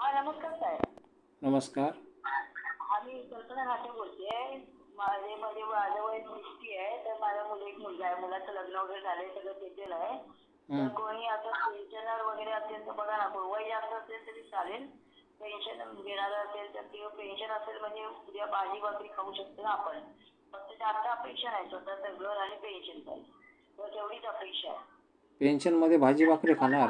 हा नमस्कार साहेब. नमस्कार. हा मी कल्पना घाटे बोलते माझे माझे माझं वय सिक्स्टी आहे तर माझ्या मुली एक मुलगा आहे. मुलाचं लग्न वगैरे झालंय सगळं सेटल आहे. तर. कोणी आता पेन्शनर वगैरे असेल तर बघा ना वय जास्त असेल तरी चालेल. पेन्शन घेणारं असेल तर किंवा पेन्शन असेल म्हणजे उद्या भाजी भाकरी खाऊ शकतो ना आपण. फक्त जास्त अपेक्षा नाही स्वतःचं घर आणि पेन्शन पाहिजे तर तेवढीच अपेक्षा आहे. पेन्शनमध्ये भाजी भाकरी खाणार?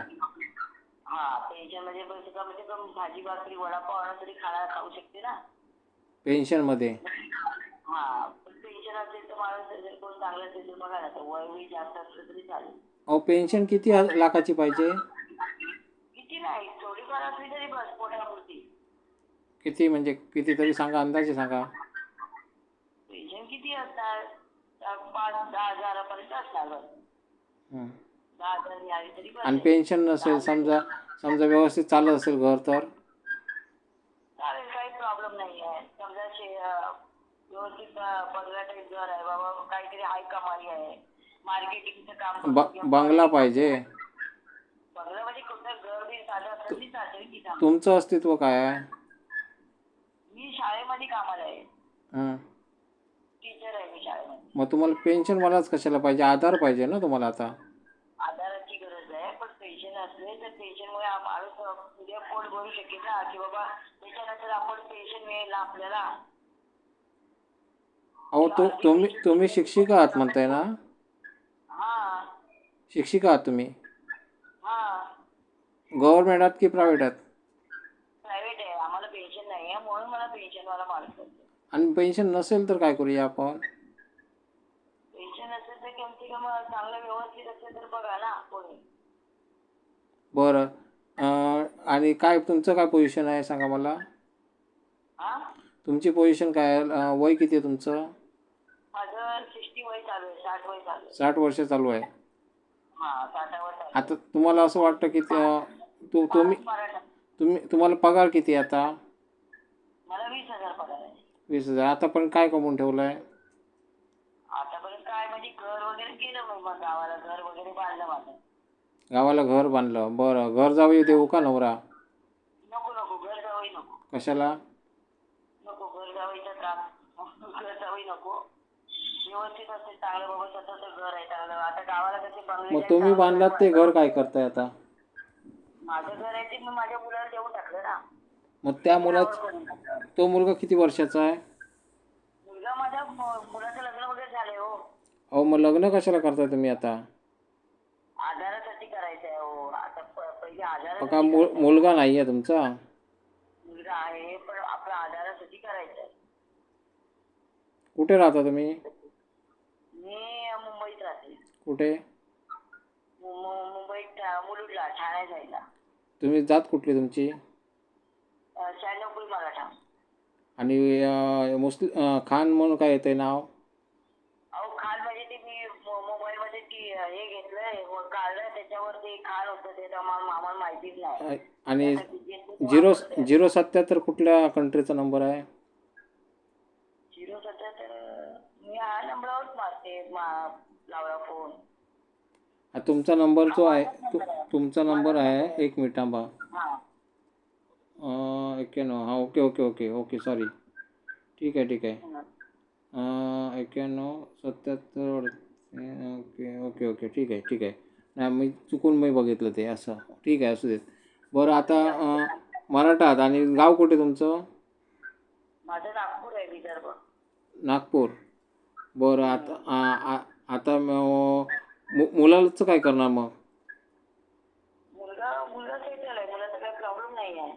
भाजी भाकरी वडापाव तरी खाऊ शकते ना. हा पेन्शन असेल तर माणूस जर कोण चांगलं असेल तर बघा ना तर वय वय जास्त असलं तरी चालेल. अहो पेन्शन किती लाखाची पाहिजे? किती नाही थोडीफार असली तरी बस पोटापुरती. किती म्हणजे किती तरी सांगा अंदाजे सांगा. पेन्शन किती असणार? पाच दहा हजारापर्यंत असणार आणि. पेन्शन नसेल समजा समजा व्यवस्थित चालत असेल घर तर? चालेल काही प्रॉब्लेम नाही आहे समजा शे अं, व्यवस्थित अं, बंगला टाईप घर आहे बाबा काहीतरी हाय कमाई आहे. मार्केटिंगचं काम करतो ब किंवा बंगला पाहिजे. बंगला म्हणजे कुठं घर बी साधं असलं तरी चालेल की चांगलं. तुमचं अस्तित्व काय आहे? मी शाळेमध्ये कामाला आहे. हं. टीचर आहे मी शाळेमध्ये. मग तुम्हाला पेन्शन मलाच कशाला पाहिजे? आधार पाहिजे ना तुम्हाला आता आधाराची गरज आहे पण पेन्शन तर पेन्शनमुळे माणूस उद्या पोट भरू शकेल ना की बाबा त्याच्यानंतर आपण पेन्शन मिळेल ना आपल्याला? अहो तु तुम्ही तुम्ही शिक्षिका आहात म्हणताय ना? हा. शिक्षिका आहात तुम्ही? हा. गव्हर्नमेंट आहात की प्रायव्हेट आहात? प्रायव्हेट आहे. आम्हाला पेन्शन नाही आहे. म्हणून मला पेन्शनवाला माणूस पाहिजे आणि पेन्शन नसेल तर काय करूया आपण? पेन्शन असेल तर कम से कम चांगलं व्यवस्थित असेल तर बघा ना कोणी बरं. आणि काय तुमचं काय पोझिशन आहे सांगा मला? तुमची पोझिशन काय आहे? वय किती आहे तुमचं? साठ वर्ष चालू आहे. हा. आता तुम्हाला असं वाटतं की तु तुम्ही तुम्ही तुम्हाला पगार किती आहे आता? वीस हजार पगार आहे. वीस हजार. आतापर्यंत काय कमवून ठेवलं आहे आतापर्यंत काय म्हणजे घर वगैरे केलं मग गावाला घर वगैरे बांधलं माझं. गावाला घर बांधलं. बरं घर जावं देऊ का नवरा? नको नको घर जावई नको. कशाला? नको घर जावईचा त्रास. घर जावई नको. व्यवस्थित असेल चांगलं बाबा स्वतःचं घर आहे चांगलं. आता गावाला कसे बंगले मग तुम्ही बांधलात ते घर काय करताय आता? माझं घर आहे ते मी माझ्या मुलाला देऊन टाकलं ना. मग त्या मुला त्यावर करून टाकलं. तो मुलगा किती वर्षाचा आहे? मुलगा माझ्या मु- मुलाचं लग्न वगैरे झालंय हो. अहो मग लग्न कशाला करताय तुम्ही आता? आधारासाठी का मुलगा नाही आहे तुमचा? मुलगा आहे पण आपलं आधारासाठी करायचं आहे कुठे राहता तुम्ही? मी मुंबईत राहते. कुठे? मु- मु- मुंबईत अं, मुलुंडला ठाणे जायला तुम्ही जात कुठली तुमची? शहाण्णव आणि मुस्लिम खान म्हणून काय येते नाव? होतं ते तर आम्हाला आम्हाला माहितीच नाही. अं, आणि जे- झिरो झिरो सत्याहत्तर कुठल्या कंट्रीचा नंबर आहे? झिरो सत्याहत्तर मी हा नंबरवरच मारते मा- लावला फोन. तुमचा नंबर जो आहे तु- तुमचा नंबर आहे. एक मिनिट थांबा. हा. अं, एक्क्याण्णव हा okay okay okay okay sorry ठीक आहे ठीक आहे. हं. अं, एक्क्याण्णव सत्याहत्तर ओके ओके ओके ठीक आहे ठीक आहे. नाही मी चुकून मी बघितलं ते असं. ठीक आहे असू देत. बरं आता अं, मराठा आहात आणि गाव कुठे तुमचं? माझं नागपूर आहे विदर्भ. नागपूर. बरं आता आ- आ- आता म- मुलाचं काय करणार मग? मुलगा मुलगा सेटल आहे मुलाचा काही प्रॉब्लेम नाही आहे.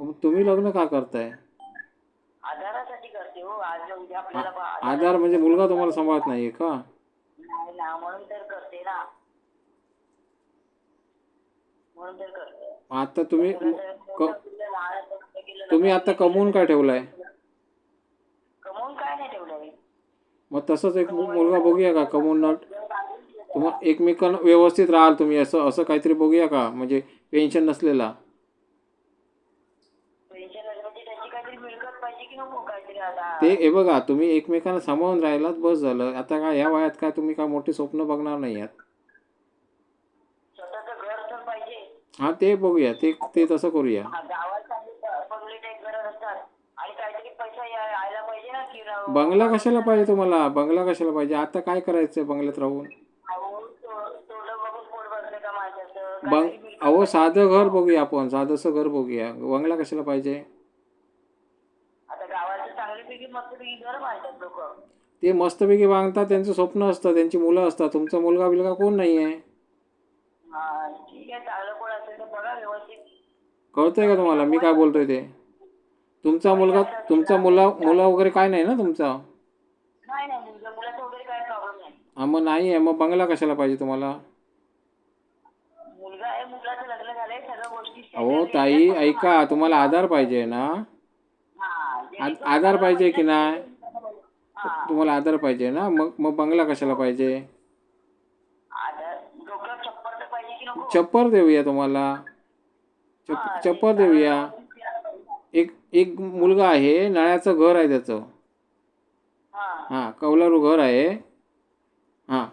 मग तुम्ही लग्न का करताय? आधारासाठी करते हो. आज उद्या आपल्याला बा- आधार म्हणजे मुलगा तुम्हाला सांभाळत नाही आहे का? नाही ना म्हणून तर करते ना म्हणून तर करते आता तुम्ही तुम्ही आता कमवून काय ठेवलं आहे कमवून काय नाही ठेवलंय मग तसंच एक मुलगा बघूया का कमवून न तुम्हाला एकमेकांना व्यवस्थित राहाल तुम्ही असं असं काहीतरी बघूया का? म्हणजे पेन्शन नसलेला. म्हणजे ते हे बघा तुम्ही एकमेकांना सांभाळून राहिलात बस झालं. आता काय ह्या वयात काय तुम्ही काय मोठी स्वप्न बघणार नाही आहात? हा ते बघूया. ते ते तसं करूया. बंगला कशाला पाहिजे तुम्हाला? बंगला कशाला पाहिजे? आता काय करायचं बंगल्यात राहून? बंग अहो साधं घर बघूया आपण. साधंसं घर बघूया. बंगला कशाला पाहिजे? ते मस्तपैकी बांधतात. त्यांचं स्वप्न असतं. त्यांची मुलं असतात. तुमचा मुलगा बिलगा कोण नाही आहे कळतंय का तुम्हाला? मी काय बोलतोय ते? तुमचा मुलगा तुमचा मुला मुला वगैरे काय नाही ना तुमचा? नाही नाही मुलगा. मुलाचं वगैरे काय प्रॉब्लेम नाही. हा मग नाही आहे. मग बंगला कशाला पाहिजे तुम्हाला? मुलगा आहे. मुलाचं लग्न झालंय. सगळ्या गोष्टी अहो ताई ऐका. तुम्हाला आधार पाहिजे ना? हा जे- आ- आधार पाहिजे की नाही? हा. तुम्हाला आधार पाहिजे ना? मग मग बंगला कशाला पाहिजे? आता डोक्यावर चप्पल तर पाहिजे की नको? चप्पर देऊया तुम्हाला. चप चप्पर देऊया. एक एक मुलगा आहे नळ्याचं घर आहे त्याचं. हा. कौलारू घर आहे. हां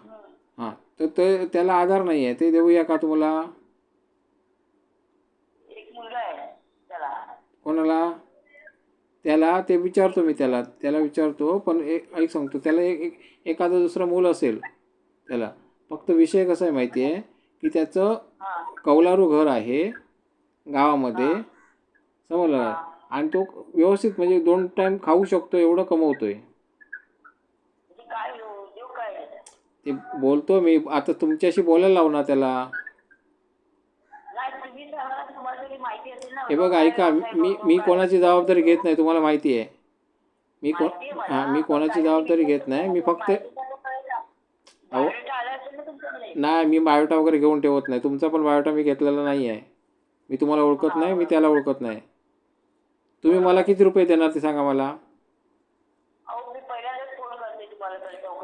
हां. तर ते त्याला आधार नाही आहे. ते देऊया का तुम्हाला? एक कोणाला? त्याला ते विचारतो मी त्याला. त्याला विचारतो पण एक ऐक सांगतो त्याला एक एक एखादं दुसरं मूल असेल त्याला. फक्त विषय कसा आहे माहिती आहे? की त्याचं कौलारू घर आहे. गावामध्ये समजलं? आणि तो व्यवस्थित म्हणजे दोन टाईम खाऊ शकतो एवढं कमवतोय. म्हणजे काय काय? त्याच्यात? ते बोलतो मी. आता तुमच्याशी बोलायला लावणार त्याला. नाही तुम्ही सांगा तुम्हाला तरी माहिती असेल ना हे बघ ऐका मी मी कोणाची जबाबदारी घेत नाही तुम्हाला माहिती आहे. मी को. हां मी कोणाची जबाबदारी घेत नाही. मी फक्त बायोडेटा आला असेल ना तुमच्याकडे? नाही मी बायोटा वगैरे घेऊन ठेवत नाही. तुमचा पण बायोटा मी घेतलेला नाही आहे मी तुम्हाला ओळखत नाही मी त्याला ओळखत नाही. तुम्ही मला किती रुपये देणार ते सांगा मला.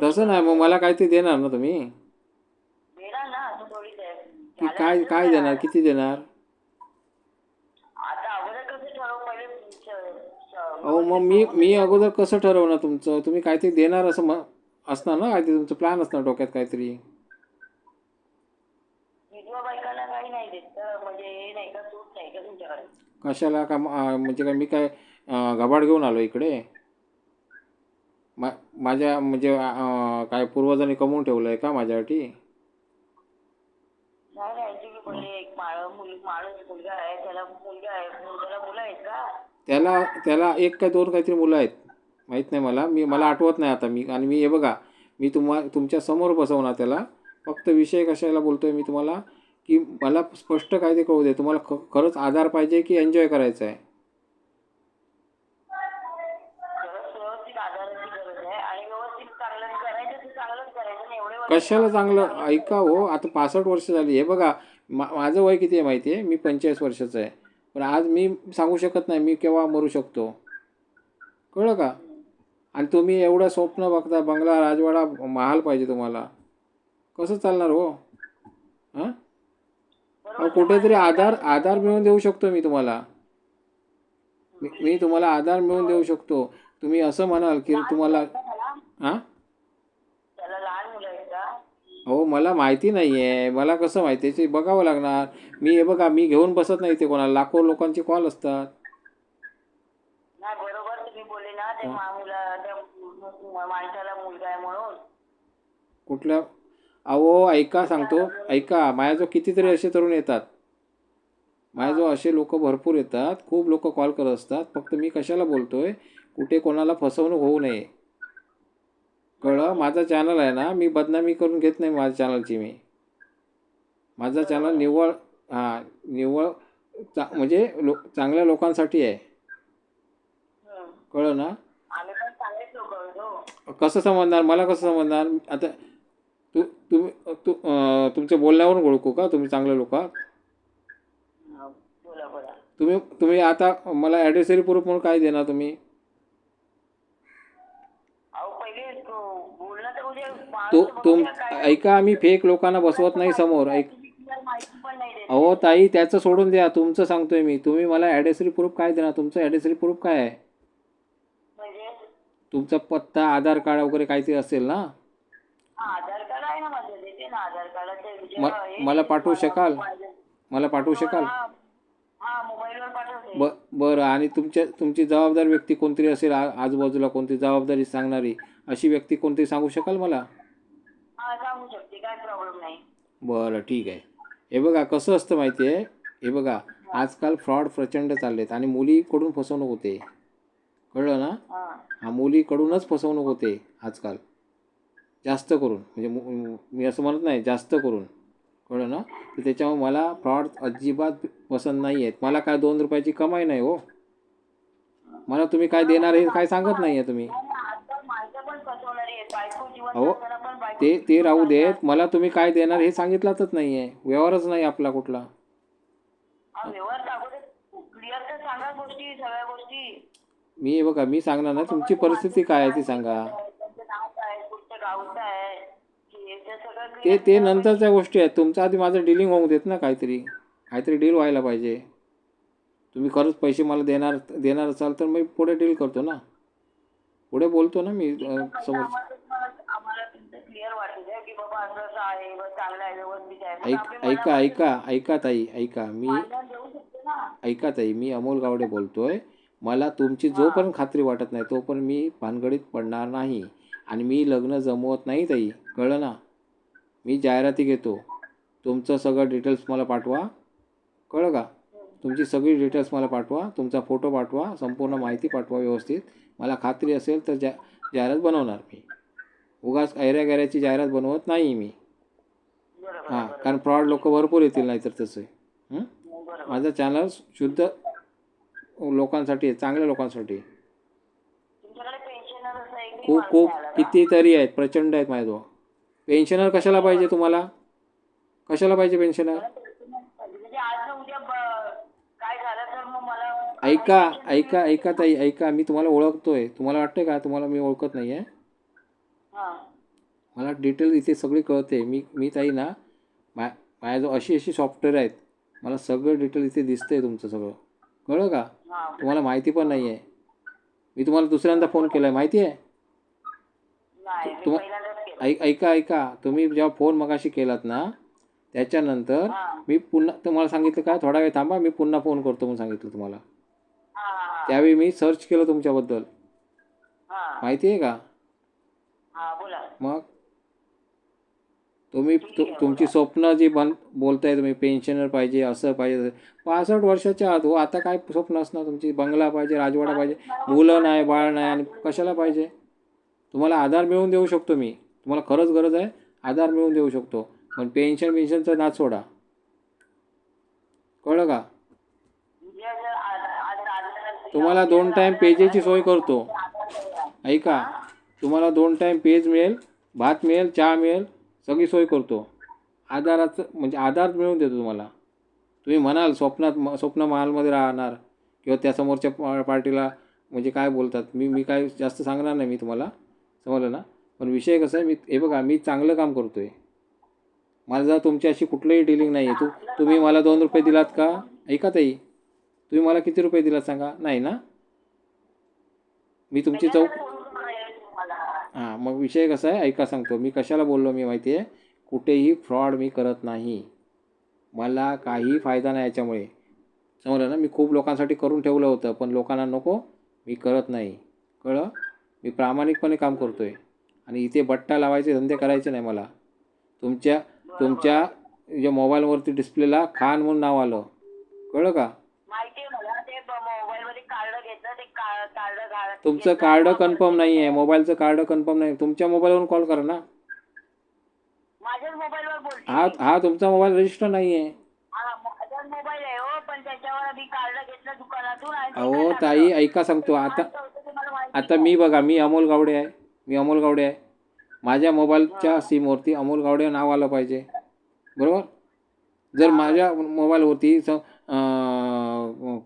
तसं नाही मग मला काहीतरी देणार ना तुम्ही? की काय काय देणार किती देणार? अहो मग मी मी अगोदर कसं ठरवणार तुमचं? तुम्ही काहीतरी देणार असं म असणार ना? काहीतरी तुमचं प्लॅन असणार डोक्यात काहीतरी विधवा बायकांना काही नाही देत तर म्हणजे हे नाही का सूट नाही का तुमच्याकडे कशाला का म्हणजे काय मी काय अं, घबाड घेऊन आलो इकडे? मा माझ्या म्हणजे काय पूर्वजांनी कमवून ठेवलं आहे का माझ्यासाठी? नाही नाही तुम्ही बोलले एक माळ मुल माणूस मुलगा आहे त्याला मुलगा आहे त्याला मुलं आहेत का? त्याला त्याला एक काय दोन काहीतरी मुलं आहेत माहीत नाही मला. मी मला आठवत नाही आता मी आणि मी हे बघा मी तुम्हा तुमच्यासमोर बसवणार त्याला. फक्त विषय कशाला बोलतोय मी तुम्हाला? की मला स्पष्ट काय ते कळू दे. तुम्हाला ख खरंच आधार पाहिजे की एन्जॉय करायचं आहे? आहे कशाला चांगलं ऐका हो आता पासष्ट वर्ष झाली. हे बघा मा माझं वय किती आहे माहिती आहे? मी पंचेचाळीस वर्षाचं आहे. पण आज मी सांगू शकत नाही मी केव्हा मरू शकतो? कळलं का? आणि तुम्ही एवढं स्वप्न बघता बंगला राजवाडा महाल पाहिजे तुम्हाला. कसं चालणार हो? हां? अहो कुठेतरी आधार आधार मिळवून देऊ शकतो मी तुम्हाला. मी तुम्हाला आधार मिळवून देऊ शकतो. तुम्ही असं म्हणाल की तुम्हाला हां हो मला माहिती नाही आहे मला कसं माहिती आहे? ते बघावं लागणार. मी हे बघा मी घेऊन बसत नाही ते कोणाला. लाखो लोकांचे कॉल असतात. कुठल्या अहो ऐका सांगतो. ऐका माझ्याजवळ कितीतरी असे तरुण येतात. माझ्याजवळ असे लोक भरपूर येतात. खूप लोक कॉल करत असतात. फक्त मी कशाला बोलतोय? कुठे कोणाला फसवणूक होऊ नये. कळलं? माझा चॅनल आहे ना? मी बदनामी करून घेत नाही माझ्या चॅनलची मी. माझा चॅनल निव्वळ हां निव्वळ चा म्हणजे लो चांगल्या लोकांसाठी आहे. कळलं ना? होतो कसं समजणार? मला कसं समजणार? आता तू तुम्ही तू तुमच्या बोलण्यावरून ओळखू का? तुम्ही चांगले लोक आहात. बोला बोला. तुम्ही तुम्ही आता मला ॲड्रेसरी प्रूफ म्हणून काय देणार तुम्ही? अहो पहिले तो- बोलणं तर उद्या तू माणूस तुम बघूया काय ऐका मी फेक लोकांना बसवत नाही समोर. ऐक. तुम्ही clear माहिती पण नाही देत. अहो ताई त्याचं सोडून द्या. तुमचं सांगतोय मी. तुम्ही मला ॲड्रेसरी प्रूफ काय देणार? तुमचं ॲड्रेसरी प्रूफ काय आहे? म्हणजे? तुमचा पत्ता आधार कार्ड वगैरे काहीतरी असेल ना? हा आधार कार्ड आहे ना माझं देते ना आधार कार्ड ते म- मला पाठवू शकाल? मला पाठवू शकाल? हा हा मोबाईल मोबाईलवर पाठवते. ब बरं आणि तुमच्या तुमची जबाबदार व्यक्ती कोणतरी असेल? आ आजूबाजूला कोणती जबाबदारी सांगणारी? अशी व्यक्ती कोणती सांगू शकाल मला? हा सांगू शकते. काय प्रॉब्लेम नाही. बरं ठीक आहे. हे बघा कसं असतं माहिती आहे हे बघा आजकाल फ्रॉड प्रचंड चाललेत आणि मुलीकडून फसवणूक होते. कळलं ना? हा. हा मुलीकडूनच फसवणूक होते आजकाल. जास्त करून म्हणजे मु- मी असं म्हणत नाही जास्त करून. कळलं ना? तर त्याच्यामुळे मला फ्रॉड अजिबात पसंत नाही आहेत. मला काय दोन रुपयाची कमाई नाही हो. मला तुम्ही काय देणार हे काय सांगत नाही आहे तुम्ही. बायको ते ते राहू देत. मला तुम्ही काय देणार हे सांगितलंच नाही आहे व्यवहारच नाही आपला कुठला. हा मी हे बघा मी सांगणार ना तुमची परिस्थिती काय आहे ती सांगा. ते ते. नंतरच्या गोष्टी आहेत. तुमचं आधी माझं डिलिंग होऊ देत ना काहीतरी. काहीतरी डील व्हायला पाहिजे. तुम्ही खरंच पैसे मला देणार देणार असाल तर मी पुढे डील करतो ना. पुढे बोलतो ना मी समोर. ऐक ऐका ऐका ताई ऐका. मी ऐका ताई मी अमोल गावडे बोलतोय. मला तुमची जोपर्यंत खात्री वाटत नाही तोपर्यंत मी भानगडीत पडणार नाही. आणि मी लग्न जमवत नाही ताई. कळलं ना? मी जाहिराती घेतो. तुमचं सगळं डिटेल्स मला पाठवा. कळलं का? तुमची सगळी डिटेल्स मला पाठवा. तुमचा फोटो पाठवा. संपूर्ण माहिती पाठवा व्यवस्थित. मला खात्री असेल तर जा जाहिरात बनवणार मी. उगाच ऐऱ्यागैऱ्याची जाहिरात बनवत नाही मी. हां कारण फ्रॉड लोक भरपूर येतील नाहीतर तसे. माझं चॅनल शुद्ध लोकांसाठी आहे चांगल्या लोकांसाठी. खूप खूप कितीतरी आहेत प्रचंड आहेत माझ्याजवळ. पेन्शनर कशाला पाहिजे तुम्हाला? कशाला पाहिजे पेन्शनर म्हणजे ऐका ऐका ऐका ताई ऐका. मी तुम्हाला ओळखतोय. तुम्हाला वाटतंय का? तुम्हाला मी ओळखत नाही आहे हा. मला डिटेल इथे सगळी कळते. मी मी ताई ना मा माझ्याजवळ अशी अशी सॉफ्टवेअर आहेत मला सगळं डिटेल इथे दिसतंय तुमचं सगळं. कळलं का? तुम्हाला माहिती पण नाही आहे मी तुम्हाला दुसऱ्यांदा फोन केला आहे माहिती आहे ऐक ऐका ऐका. तुम्ही जेव्हा फोन मगाशी केलात ना त्याच्यानंतर मी पुन्हा तुम्हाला सांगितलं का थोडा वेळ थांबा मी पुन्हा फोन करतो म्हणून सांगितलं तुम्हाला. त्यावेळी मी सर्च केलं तुमच्याबद्दल. हा. माहिती आहे का? हा बोला. मग? तुम्ही तुमची स्वप्न जी बन बोलताय तुम्ही पेन्शनर पाहिजे असं पाहिजे पासष्ट वर्षाच्या आत हो आता काय स्वप्न असणार तुमची? बंगला पाहिजे राजवाडा पाहिजे मुलं नाही बाळ नाही आणि कशाला पाहिजे? तुम्हाला आधार मिळवून देऊ शकतो मी. तुम्हाला खरंच गरज आहे आधार मिळवून देऊ शकतो. पण पेन्शन पेन्शनचा नाच सोडा. कळलं का? तुम्हाला दोन टाईम पेजेची सोय करतो. ऐका तुम्हाला दोन टाईम पेज मिळेल भात मिळेल चहा मिळेल सगळी सोय करतो. आधाराचं म्हणजे आधार मिळवून देतो तुम्हाला. तुम्ही म्हणाल स्वप्नात स्वप्न महालमध्ये राहणार किंवा त्या समोरच्या पा- पार्टीला म्हणजे काय बोलतात? मी मी काय जास्त सांगणार नाही मी तुम्हाला. समजलं ना? पण विषय कसा आहे मी हे बघा मी चांगलं काम करतो आहे माझा तुमच्याशी कुठलंही डिलिंग नाही आहे तू तुम्ही मला दोन रुपये दिलात का? ऐका ताई. तुम्ही मला किती रुपये दिलात सांगा? नाही ना? मी तुमची चौक हां मग विषय कसा आहे ऐका सांगतो. मी कशाला बोललो मी माहिती आहे? कुठेही फ्रॉड मी करत नाही. मला काही फायदा नाही याच्यामुळे. समजलं ना? मी खूप लोकांसाठी करून ठेवलं होतं पण लोकांना नको मी करत नाही. कळलं? मी प्रामाणिकपणे काम करतो आहे आणि इथे बट्टा लावायचे धंदे करायचे नाही मला. तुमच्या तुमच्या ज्या मोबाईलवरती डिस्प्लेला खान म्हणून नाव आलं. कळलं का? तुमचं कार्ड कन्फर्म नाही आहे मोबाईलचं कार्ड कन्फर्म नाही. तुमच्या मोबाईलवरून कॉल करा ना. हा हा तुमचा मोबाईल रजिस्टर नाही आहे हा अहो. ताई ऐका सांगतो. आता आता मी बघा मी अमोल गावडे आहे. मी अमोल गावडे आहे. माझ्या मोबाईलच्या सिमवरती अमोल गावडे नाव आलं पाहिजे. बरोबर? जर माझ्या मोबाईलवरती स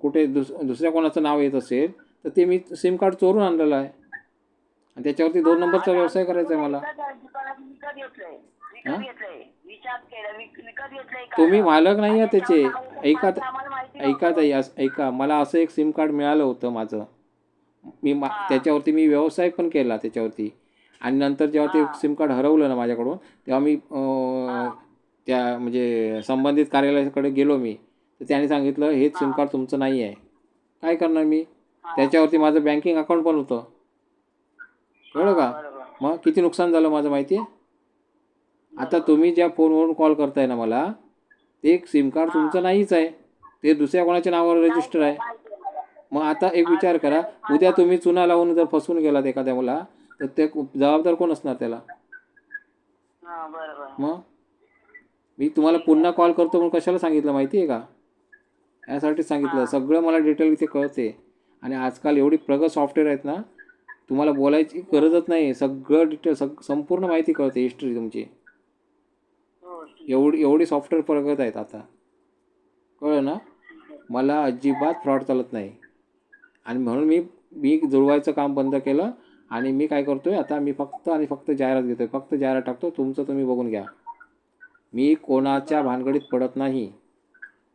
कुठे दुस दुसऱ्या कोणाचं नाव येत असेल तर ते मी सिम कार्ड चोरून आणलेलं आहे. आणि त्याच्यावरती दोन नंबरचा व्यवसाय करायचा आहे मला. हा? तुम्ही मालक नाही आहे त्याचे. ऐका ऐका ताई अस- ऐका. मला असं एक सिम कार्ड मिळालं होतं माझं. मी मा त्याच्यावरती मी व्यवसाय पण केला त्याच्यावरती. आणि नंतर जेव्हा ते सिम कार्ड हरवलं ना माझ्याकडून तेव्हा मी अं, त्या म्हणजे संबंधित कार्यालयाकडे गेलो मी. तर त्याने सांगितलं हेच सिम कार्ड तुमचं नाही आहे काय करणार मी? त्याच्यावरती माझं बँकिंग अकाउंट पण होतं. कळलं का? बरोबर. मग किती नुकसान झालं माझं माहिती आहे? आता तुम्ही ज्या फोनवरून कॉल करताय ना मला ते एक सिम कार्ड तुमचं नाहीच आहे. ते दुसऱ्या कोणाच्या नावावर रजिस्टर आहे. मग आता एक विचार करा उद्या तुम्ही चुना लावून जर फसवून गेलात एखाद्या मुला तर ते जबाबदार कोण असणार त्याला? मग? मी तुम्हाला पुन्हा कॉल करतो म्हणून कशाला सांगितलं माहिती आहे का? यासाठी सांगितलं. सगळं मला डिटेल इथे कळते. आणि आजकाल एवढी प्रगत सॉफ्टवेअर आहेत ना तुम्हाला बोलायची गरजच नाही सगळं डिटेल सग संपूर्ण माहिती कळते हिस्ट्री तुमची. हो एवढी एवढी सॉफ्टवेअर प्रगत आहेत आता. कळलं ना? मला अजिबात फ्रॉड चालत नाही. आणि म्हणून मी मी जुळवायचं काम बंद केलं आणि मी काय करतोय आता मी फक्त आणि फक्त जाहिरात घेतोय. फक्त जाहिरात टाकतो तुमचं तुम्ही बघून घ्या. मी कोणाच्या भानगडीत पडत नाही.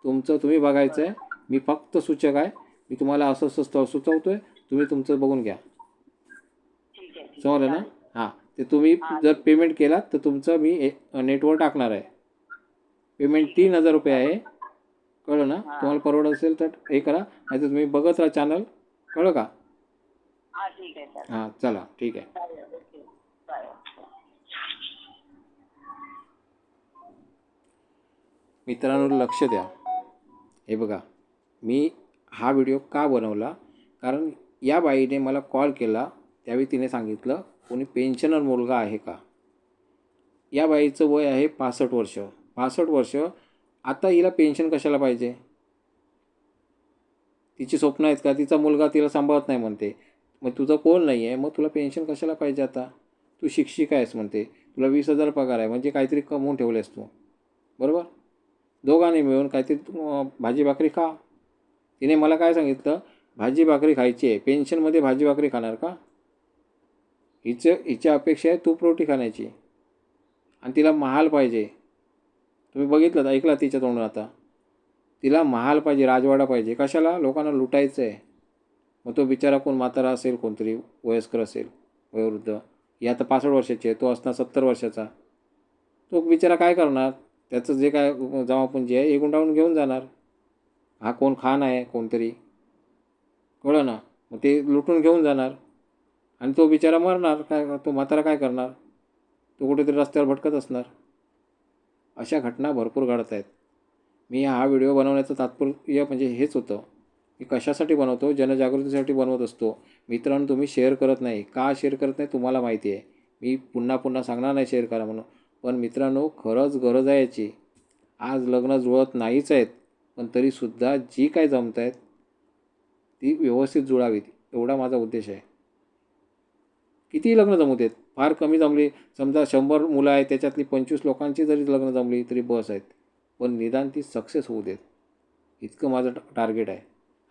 तुमचं तुम्ही बघायचं आहे मी फक्त सूचक आहे. मी तुम्हाला असं असं स्थळ सुचवतोय. तुम्ही तुमचं बघून घ्या. आहे समजलं ना? हां. ते तुम्ही जर पेमेंट केलात तर तुमचं मी ए- नेटवर टाकणार आहे. पेमेंट तीन हजार रुपये आहे. कळलं ना? तुम्हाला परवडत असेल तर हे करा. नाही तर तुम्ही बघत राहा चॅनल. कळलं का? हा ठीक आहे सर हां चला ठीक आहे. चालेल ओके. बाय. मित्रांनो लक्ष द्या. हे बघा मी हा व्हिडिओ का बनवला? कारण या बाईने मला कॉल केला त्यावेळी तिने सांगितलं कोणी पेन्शनर मुलगा आहे का? या बाईचं वय आहे पासष्ट वर्ष. पासष्ट वर्ष आता हिला पेन्शन कशाला पाहिजे? तिची स्वप्न आहेत का? तिचा मुलगा तिला सांभाळत नाही म्हणते. मग तुझं कोण नाही आहे मग तुला पेन्शन कशाला पाहिजे आता? तू शिक्षिका आहेस म्हणते. तुला वीस हजार पगार आहे. म्हणजे काहीतरी कमवून ठेवलेस तू. बरोबर? दोघांनी मिळून काहीतरी तू भाजी भाकरी खा. तिने मला काय सांगितलं? भाजी भाकरी खायची आहे. पेन्शनमध्ये भाजी भाकरी खाणार का? हिचं हिच्या अपेक्षा आहे तूप रोटी खाण्याची. आणि तिला महाल पाहिजे. तुम्ही बघितलं ऐकला तिच्या तोंडून आता? तिला महाल पाहिजे राजवाडा पाहिजे. कशाला? लोकांना लुटायचं आहे मग तो बिचारा कोण? म्हातारा असेल कोणतरी वयस्कर असेल वयोवृद्ध. ही आता पासष्ट वर्षाची आहे तो असणार सत्तर वर्षाचा. तो बिचारा काय करणार? त्याचं जे काय जमापुंजी आहे हे गुंडाळून घेऊन जाणार. हा कोण खान आहे कोणतरी? कळलं ना? मग ते लुटून घेऊन जाणार. आणि तो बिचारा मरणार काय तो म्हातारा काय करणार? तो कुठेतरी रस्त्यावर भटकत असणार. अशा घटना भरपूर घडत आहेत मी हा व्हिडिओ बनवण्याचं तात्पर्य म्हणजे हेच होतं. मी कशासाठी बनवतो? जनजागृतीसाठी बनवत असतो. मित्रांनो तुम्ही शेअर करत नाही. का शेअर करत नाही? तुम्हाला माहिती आहे. मी पुन्हा पुन्हा सांगणार नाही शेअर करा म्हणून. पण मित्रांनो खरंच गरज आहे याची. आज लग्न जुळत नाहीच आहेत. पण तरीसुद्धा जी काय जमत आहेत ती व्यवस्थित जुळावीत. एवढा माझा उद्देश आहे. किती लग्न जमू आहेत फार कमी जमली. समजा शंभर मुलं आहेत त्याच्यातली पंचवीस लोकांची जरी लग्न जमली तरी बस आहेत. पण निदान ती सक्सेस होऊ देत. इतकं माझं टार्गेट आहे.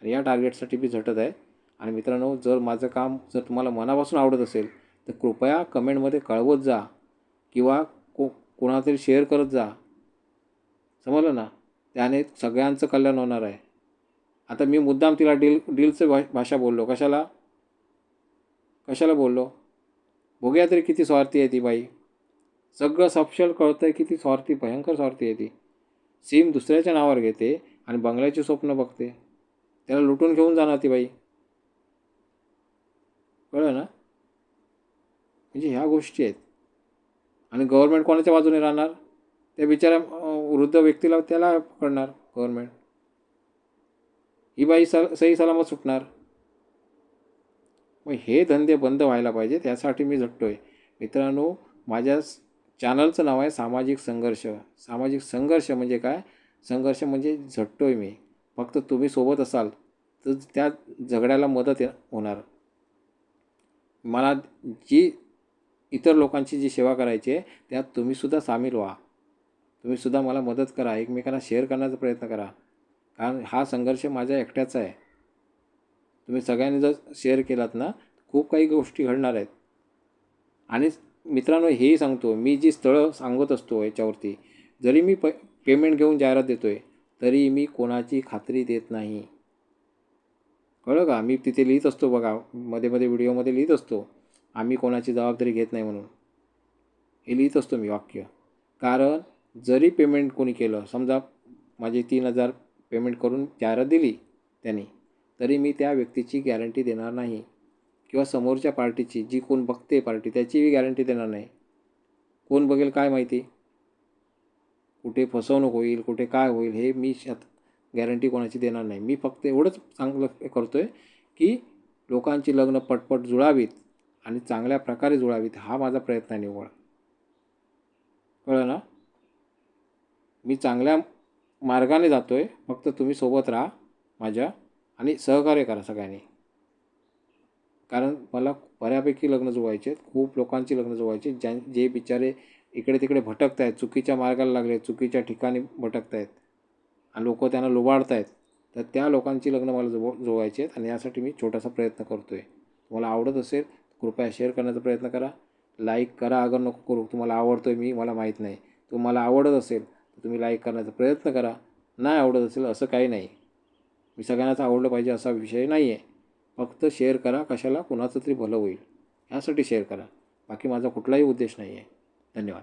आणि या टार्गेटसाठी मी झटत आहे. आणि मित्रांनो जर माझं काम जर तुम्हाला मनापासून आवडत असेल तर कृपया कमेंटमध्ये कळवत जा. किंवा को कोणातरी शेअर करत जा. समजलं ना? त्याने सगळ्यांचं कल्याण होणार आहे. आता मी मुद्दाम तिला डील डीलचं भा भाषा बोललो. कशाला? कशाला बोललो? बघूया तरी किती स्वार्थी आहे ती बाई. सगळं सपशल कळतं आहे किती स्वार्थी भयंकर स्वार्थी आहे ती. सिम दुसऱ्याच्या नावावर घेते आणि बंगल्याची स्वप्न बघते. त्याला लुटून घेऊन जाणार ती बाई. कळलं ना? म्हणजे ह्या गोष्टी आहेत. आणि गव्हर्मेंट कोणाच्या बाजूने राहणार? त्या बिचाऱ्या वृद्ध व्यक्तीला त्याला पकडणार गव्हर्मेंट ही बाई सल सही सलामत सुटणार. मग हे धंदे बंद व्हायला पाहिजे त्यासाठी मी झटतो आहे मित्रांनो माझ्या चॅनलचं नाव आहे सामाजिक संघर्ष. सामाजिक संघर्ष म्हणजे काय? संघर्ष म्हणजे झटतो आहे मी. फक्त तुम्ही सोबत असाल तर त्या झगड्याला मदत होणार. मला जी इतर लोकांची जी सेवा करायची आहे त्यात तुम्हीसुद्धा सामील व्हा. तुम्हीसुद्धा मला मदत करा. एकमेकांना शेअर करण्याचा प्रयत्न करा. कारण हा संघर्ष माझ्या एकट्याचा आहे. तुम्ही सगळ्यांनी जर शेअर केलात ना खूप काही गोष्टी घडणार आहेत. आणि मित्रांनो हेही सांगतो मी जी स्थळं सांगत असतो याच्यावरती जरी मी प पेमेंट घेऊन जाहिरात देतो आहे तरी मी कोणाची खात्री देत नाही. कळलं का? मी तिथे लिहित असतो बघा मध्ये मध्ये व्हिडिओमध्ये लिहित असतो आम्ही कोणाची जबाबदारी घेत नाही म्हणून. हे लिहित असतो मी वाक्य. कारण जरी पेमेंट कोणी केलं समजा माझे तीन हजार पेमेंट करून जाहिरात दिली त्यांनी तरी मी त्या व्यक्तीची गॅरंटी देणार नाही. किंवा समोरच्या पार्टीची जी कोण बघते पार्टी त्याचीही गॅरंटी देणार नाही. कोण बघेल काय माहिती? कुठे फसवणूक होईल कुठे काय होईल हे मी शत गॅरंटी कोणाची देणार नाही. मी फक्त एवढंच चांगलं करतो आहे की लोकांची लग्न पटपट जुळावीत आणि चांगल्या प्रकारे जुळावीत हा माझा प्रयत्न आहे निव्वळ. कळलं ना? मी चांगल्या मार्गाने जातो आहे फक्त तुम्ही सोबत राहा माझ्या आणि सहकार्य करा सगळ्यांनी. कारण मला बऱ्यापैकी लग्न जुळवायचे आहेत. खूप लोकांची लग्न जुळवायची आहेत. ज्यां जे बिचारे इकडे तिकडे भटकत आहेत चुकीच्या मार्गाला लागले चुकीच्या ठिकाणी भटकत आहेत आणि लोक त्यांना लुबाडत आहेत तर त्या लोकांची लग्न मला जुव जुळवायची आहेत आणि यासाठी मी छोटासा प्रयत्न करतो आहे तुम्हाला आवडत असेल कृपया शेअर करण्याचा प्रयत्न करा. लाईक करा अगर नको करू. तुम्हाला आवडतो आहे मी मला माहीत नाही. तुम्हाला आवडत असेल तर तुम्ही लाईक करण्याचा प्रयत्न करा. नाही आवडत असेल असं काही नाही. मी सगळ्यांनाच आवडलं पाहिजे असा विषय नाही आहे फक्त शेअर करा कशाला? कुणाचं तरी भलं होईल. यासाठी शेअर करा. बाकी माझा कुठलाही उद्देश नाही आहे धन्यवाद.